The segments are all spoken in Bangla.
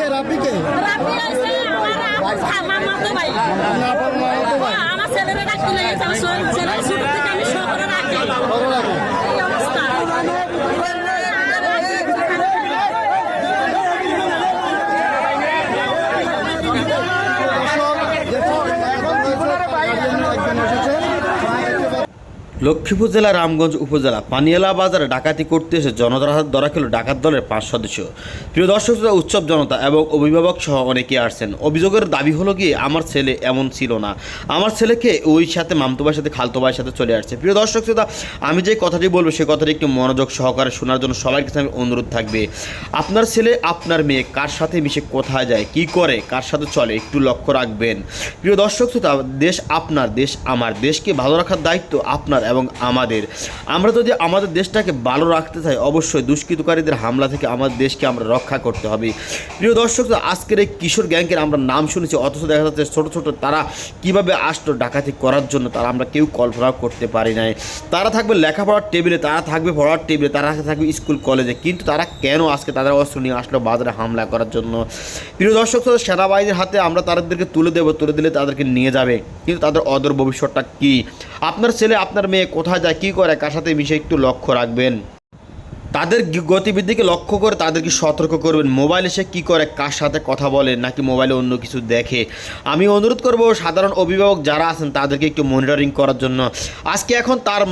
কে রাব্বি কে রাব্বি আইছে আমার আমার মতো ভাই। আমার ছেলেরা ডাকতে লাগে আমার ছেলেরা ছোট থেকে আমি শো করে রাখি লক্ষ্মীপুর জেলা রামগঞ্জ উপজেলা পানিয়ালা বাজারে ডাকাতি করতে এসে জনতার হাত ধরা খেল ডাকাত দলের পাঁচ সদস্য। প্রিয় দর্শক উৎসব জনতা এবং অভিভাবক সহ অনেকে আসছেন। অভিযোগের দাবি হলো গিয়ে আমার ছেলে এমন ছিল না। আমার ছেলেকে ওই সাথে মামতো ভাইয়ের সাথে, খালতো ভাইয়ের সাথে চলে আসছে। প্রিয় দর্শক শ্রোতা, আমি যে কথাটি বলব, সে কথাটি একটু মনোযোগ সহকারে শোনার জন্য সবার কাছে আমি অনুরোধ থাকবে। আপনার ছেলে, আপনার মেয়ে, কার সাথে মিশে কোথায় যায়, কি করে, কার সাথে চলে, একটু লক্ষ্য রাখবেন। প্রিয় দর্শক শ্রোতা, দেশ আপনার, দেশ আমার। দেশকে ভালো রাখার দায়িত্ব আপনার এবং আমাদের। আমরা যদি আমাদের দেশটাকে ভালো রাখতে চাই, অবশ্যই দুষ্কৃতকারীদের হামলা থেকে আমাদের দেশকে আমরা রক্ষা করতে হবে। প্রিয় দর্শক আজকের এই কিশোর গ্যাংকের আমরা নাম শুনেছি, অথচ দেখা যাচ্ছে ছোটো ছোটো তারা কীভাবে আসলো ডাকাতি করার জন্য তারা আমরা কেউ কল্পনা করতে পারি নাই। তারা থাকবে লেখাপড়ার টেবিলে, তারা থাকবে পড়ার টেবিলে, তারা থাকবে স্কুল, কলেজে, কিন্তু তারা কেন আজকে তাদের অস্ত্র নিয়ে আসলো বাজারে হামলা করার জন্য? প্রিয় দর্শক সেনাবাহিনীর হাতে আমরা তাদেরকে তুলে দেবো, তুলে দিলে তাদেরকে নিয়ে যাবে। কিন্তু তাদের অদর ভবিষ্যৎটা কি? আপনার ছেলে, আপনার মেয়ে কোথায় যায় কী করে কার সাথে মিশে একটু লক্ষ্য রাখবেন। তাদের গতিবিধিকে লক্ষ্য করে তাদেরকে সতর্ক করবেন। মোবাইলে সে কী করে, কার সাথে কথা বলে, নাকি মোবাইলে অন্য কিছু দেখে? আমি অনুরোধ করব, সাধারণ অভিভাবক যারা আছেন, তাদেরকে একটু মনিটরিং করার জন্য। আজকে এখন তার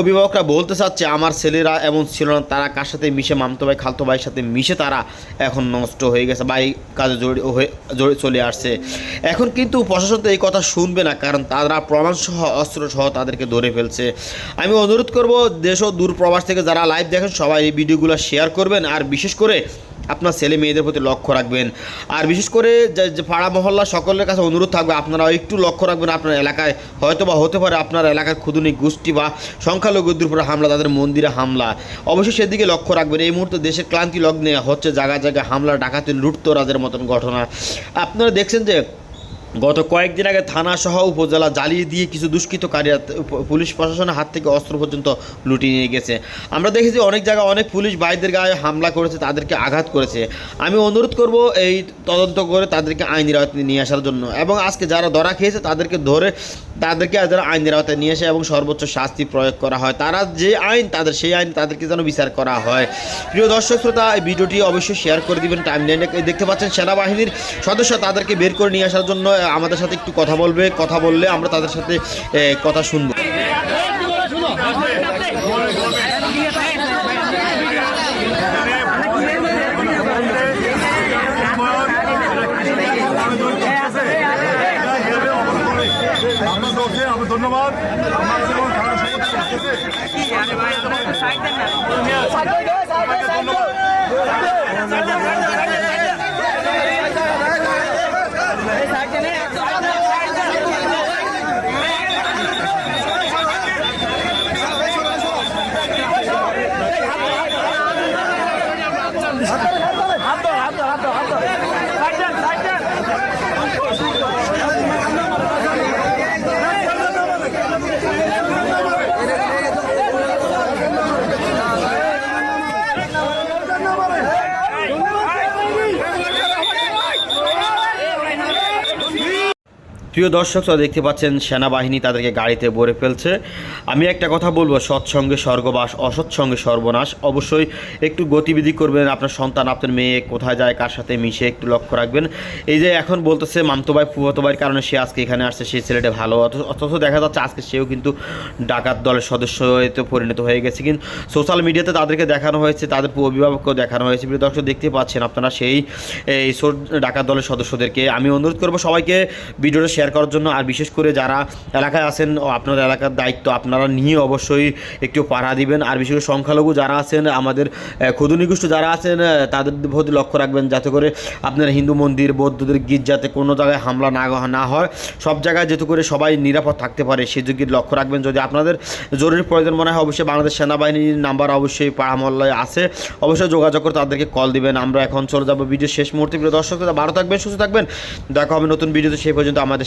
অভিভাবকরা বলতে চাচ্ছে, আমার ছেলেরা এমন ছিল না, তারা কার সাথে মিশে, মামতো ভাই, খালতো ভাইয়ের সাথে মিশে তারা এখন নষ্ট হয়ে গেছে, বা এই কাজে জড়ি চলে আসছে। এখন কিন্তু প্রশাসন তো এই কথা শুনবে না, কারণ তারা প্রমাণসহ অস্ত্র সহ তাদেরকে ধরে ফেলছে। আমি অনুরোধ করব, দেশ ও দূর প্রবাস থেকে যারা লাইভ দেখেন, সবাই এই ভিডিওগুলো শেয়ার করবেন আর বিশেষ করে আপনার ছেলে মেয়েদের প্রতি লক্ষ্য রাখবেন। আর বিশেষ করে যে পাড়া মহল্লা সকলের কাছে অনুরোধ থাকবে আপনারা একটু লক্ষ্য রাখবেন আপনার এলাকায়। হয়তো বা হতে পারে আপনার এলাকার ক্ষুদুনি গোষ্ঠী বা সংখ্যালঘুদের উপরে হামলা, তাদের মন্দিরে হামলা। অবশ্যই সেদিকে লক্ষ্য রাখবেন। এই মুহূর্তে দেশের ক্লান্তি লগ্নে হচ্ছে জায়গায় জায়গায় হামলা ডাকাতি লুটতরাজের মতন ঘটনা। আপনারা দেখছেন যে গত কয়েকদিন আগে থানা সহ উপজেলা জ্বালিয়ে দিয়ে কিছু দুষ্কৃতকারীরা পুলিশ প্রশাসনের হাত থেকে অস্ত্র পর্যন্ত লুটিয়ে নিয়ে গেছে। আমরা দেখেছি অনেক জায়গায় অনেক পুলিশ বাইদের গায়ে হামলা করেছে, তাদেরকে আঘাত করেছে। আমি অনুরোধ করব এই তদন্ত করে তাদেরকে আওতায় নিয়ে আসার জন্য। এবং আজকে যারা ধরা খেয়েছে, তাদেরকে ধরে তাদেরকে যারা আইনের আওতায় নিয়ে আসে এবং সর্বোচ্চ শাস্তি প্রয়োগ করা হয়। তারা যে আইন, তাদের সেই আইন তাদেরকে যেন বিচার করা হয়। প্রিয় দর্শক শ্রোতা, এই ভিডিওটি অবশ্যই শেয়ার করে দিবেন টাইম লাইনে দেখতে পাচ্ছেন সেনাবাহিনীর সদস্য তাদেরকে বের করে নিয়ে আসার জন্য আমাদের সাথে একটু কথা বলবে, কথা বললে আমরা তাদের সাথে কথা শুনব। প্রিয় দর্শক শ্রোতা দেখতে পাচ্ছেন সেনাবাহিনী তাদেরকে গাড়িতে ভরে ফেলছে। আমি একটা কথা বলব, সৎসঙ্গে স্বর্গবাস, অসৎসঙ্গে সর্বনাশ। অবশ্যই একটু গতিবিধি করবেন আপনার সন্তান, আপনার মেয়ে কোথায় যায়, কার সাথে মিশে একটু লক্ষ্য রাখবেন। এই যে এখন বলতেছে মামতো ভাই ভাইয়ের কারণে সে আজকে এখানে আসছে, সেই ছেলেটা ভালো। অথচ- অথচ দেখা যাচ্ছে আজকে সেও কিন্তু ডাকাত দলের সদস্য হয়ে পরিণত হয়ে গেছে। কিন্তু সোশ্যাল মিডিয়াতে তাদেরকে দেখানো হয়েছে, তাদের অভিভাবককেও দেখানো হয়েছে। প্রিয় দর্শক, দেখতে পাচ্ছেন আপনারা সেই, এই ডাকাত দলের সদস্যদেরকে। আমি অনুরোধ করব সবাইকে, ভিডিওটা শেয়ার করার জন্য। আর বিশেষ করে যারা এলাকায় আছেন আপনার এলাকার দায়িত্ব, আপনারা নিয়ে অবশ্যই একটু পাড়া দিবেন। আর বিশেষ করে সংখ্যালঘু যারা আছেন, আমাদের ক্ষুদু নিগোষ্ঠ যারা আছেন তাদের প্রতি লক্ষ্য রাখবেন যাতে করে আপনার হিন্দু মন্দির, বৌদ্ধদের গীত যাতে কোনো জায়গায় হামলা না না হয়। সব জায়গায় যাতে করে সবাই নিরাপদ থাকতে পারে, সে সেদিকে লক্ষ্য রাখবেন। যদি আপনাদের জরুরি প্রয়োজন মনে হয়, অবশ্যই বাংলাদেশ সেনাবাহিনীর নাম্বার অবশ্যই পাড়া মহল্লায় আছে। অবশ্যই যোগাযোগ করে তাদেরকে কল দিবেন। আমরা এখন চলে যাব ভিডিও শেষ মুহূর্তে। দর্শক, ভালো থাকবেন, সুস্থ থাকবেন। দেখা হবে নতুন ভিডিওতে। সেই পর্যন্ত আমাদের